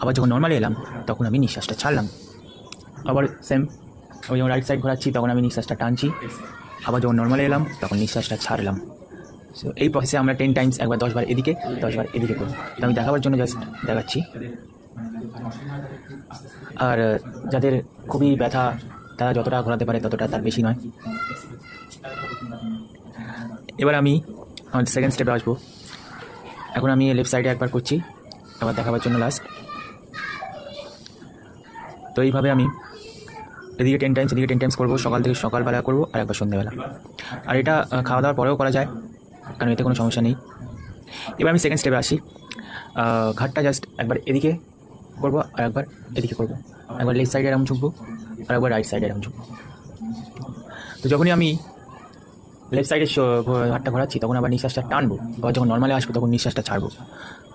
আবার যখন নর্মালে এলাম, তখন আমি নিঃশ্বাসটা ছাড়লাম। আবার সেম আমি যখন রাইট সাইড ঘোরাচ্ছি, তখন আমি নিঃশ্বাসটা টানছি। আবার যখন নর্মালে এলাম, তখন নিঃশ্বাসটা ছাড়লাম। সো এই প্রসেসে আমরা টেন টাইমস একবার দশবার এদিকে দশবার এদিকে করি তো আমি দেখাবার জন্য জাস্ট দেখাচ্ছি। আর, যাদের খুবই ব্যথা, তারা যতটা ঘোরাতে পারে ততটা তার বেশি নয়। এবার আমি আমার সেকেন্ড স্টেপে আসব। এখন আমি লেফট সাইডে একবার করছি। আবার দেখাবার জন্য লাস্ট তো এইভাবে আমি এদিকে টেন টাইমস এদিকে টেন টাইমস করব, সকাল থেকে সকালবেলা করব আর একবার সন্ধ্যেবেলা। আর এটা খাওয়া দাওয়ার পরেও করা যায়, কারণ এতে কোনো সমস্যা নেই। এবার আমি সেকেন্ড স্টেপে আসি। ঘাটটা জাস্ট একবার এদিকে করব আর একবার এদিকে করব। একবার লেফট সাইডে এরকম ঝুঁকবো আর একবার রাইট সাইডে এরকম ঝুঁকবো। তো যখনই আমি লেফট সাইডে ঘাটটা ঘোরাচ্ছি, তখন আবার নিঃশ্বাসটা টানবো আবার যখন নর্মালে আসব তখন নিঃশ্বাসটা ছাড়বো।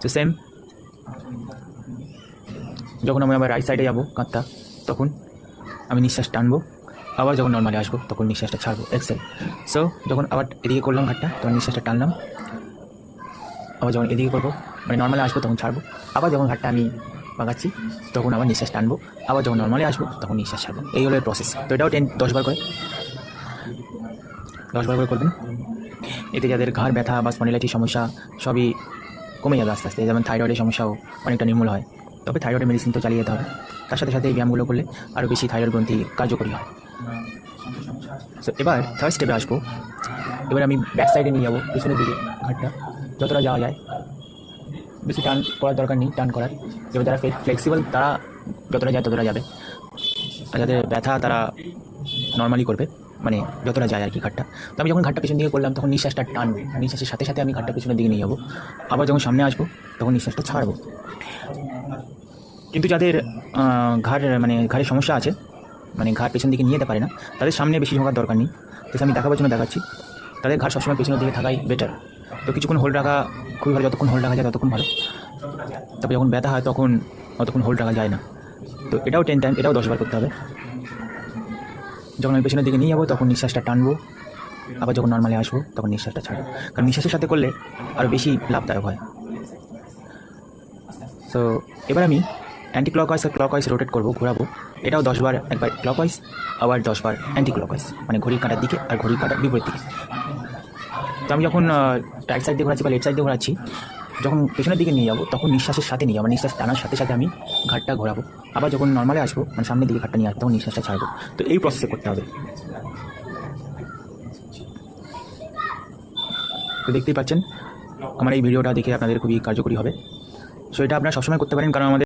তো সেম যখন আমি আবার রাইট সাইডে যাব, কাঁধটা, তখন আমি নিঃশ্বাস টানবো। আবার যখন নর্মালে আসব, তখন নিঃশ্বাসটা ছাড়বো এক্সেল সো যখন আবার এদিকে করলাম ঘাটটা, তখন নিঃশ্বাসটা টানলাম। আবার যখন এদিকে করব মানে নর্মালে আসব, তখন ছাড়বো। আবার যখন ঘাটটা আমি বাগাচ্ছি তখন আবার নিঃশ্বাস টানবো। আবার যখন নর্মালি আসব, তখন নিঃশ্বাস ছাড়বো। এই হলো প্রসেস তো এটাও টেন দশবার করে। দশবার করে করবেন। এতে যাদের ঘাড় ব্যথা বা স্পন্ডিলাইটিস সমস্যা, সবই কমে যাবে আস্তে আস্তে। যেমন থাইরয়েডের সমস্যাও অনেকটা নির্মূল হয়। তবে থাইরয়েডের মেডিসিন তো চালিয়ে যেতে হবে। তার সাথে সাথে এই ব্যায়ামগুলো করলে আরও বেশি থাইরয়েড গ্রন্থি কার্যকরী হয়। সো এবার থার্ড স্টেপে আসব। এবার আমি ব্যাক সাইডে নিয়ে যাব, পিছনের দিকে ঘাটটা। যতটা যাওয়া যায়, বেশি টান করার দরকার নেই, টান করার। এবার যারা ফ্লেক্সিবল তারা যতটা যায় ততটা যাবে। আর যাদের ব্যথা, তারা নর্মালি করবে। মানে যতটা যায় আর কি ঘাটটা। তো আমি যখন ঘাটটা পিছন দিকে করলাম, তখন নিঃশ্বাসটা টানবো। নিঃশ্বাসের সাথে সাথে আমি ঘাটটা পিছনের দিকে নিয়ে যাব। আবার যখন সামনে আসব, তখন নিঃশ্বাসটা ছাড়বো। কিন্তু যাদের ঘাড় মানে ঘাড়ের সমস্যা আছে মানে ঘাড় পেছন দিকে নিয়ে যেতে পারে না, তাদের সামনে বেশি ঢোকার দরকার নেই। তো আমি দেখাবার জন্য দেখাচ্ছি। তাদের ঘাড় সবসময় পেছনের দিকে থাকাই বেটার তো কিছুক্ষণ হোল্ড রাখা খুবই ভালো, যতক্ষণ হোল্ড রাখা যায় ততক্ষণ ভালো। তবে যখন ব্যথা হয় তখন অতক্ষণ হোল্ড রাখা যায় না। তো এটাও টেন টাইম এটাও দশবার করতে হবে। যখন আমি পেছনের দিকে নিয়ে যাব তখন নিঃশ্বাসটা টানবো, আবার যখন নর্মালি আসব তখন নিঃশ্বাসটা ছাড়বো। কারণ নিঃশ্বাসের সাথে করলে আরও বেশি লাভদায়ক হয়। সো এবার আমি অ্যান্টি ক্লক ওয়াইজ আর ক্লক ওয়াইজ রোটেট করব, ঘোরাবো। এটাও দশবার একবার ক্লক ওয়াইজ আবার দশবার অ্যান্টি ক্লক ওয়াইজ মানে ঘড়ির কাঁটার দিকে আর ঘড়ির কাঁটার বিপরীত দিকে। তো আমি যখন রাইট সাইড দিয়ে ঘোরাচ্ছি বা লেফট সাইড দিয়ে ঘোরাচ্ছি, যখন পেছনের দিকে নিয়ে যাব, তখন নিঃশ্বাসের সাথে নিয়ে যাব নিঃশ্বাস টানার সাথে সাথে আমি ঘাটটা ঘোরাবো। আবার যখন নর্মালে আসব মানে সামনের দিকে ঘাটটা নিয়ে আসব, তখন নিঃশ্বাসটা ছাড়বো। তো এই প্রসেসে করতে হবে। তো দেখতেই পাচ্ছেন, আমার এই ভিডিওটা দেখে আপনাদের খুবই কার্যকরী হবে। সো এটা আপনারা সবসময় করতে পারেন, কারণ আমাদের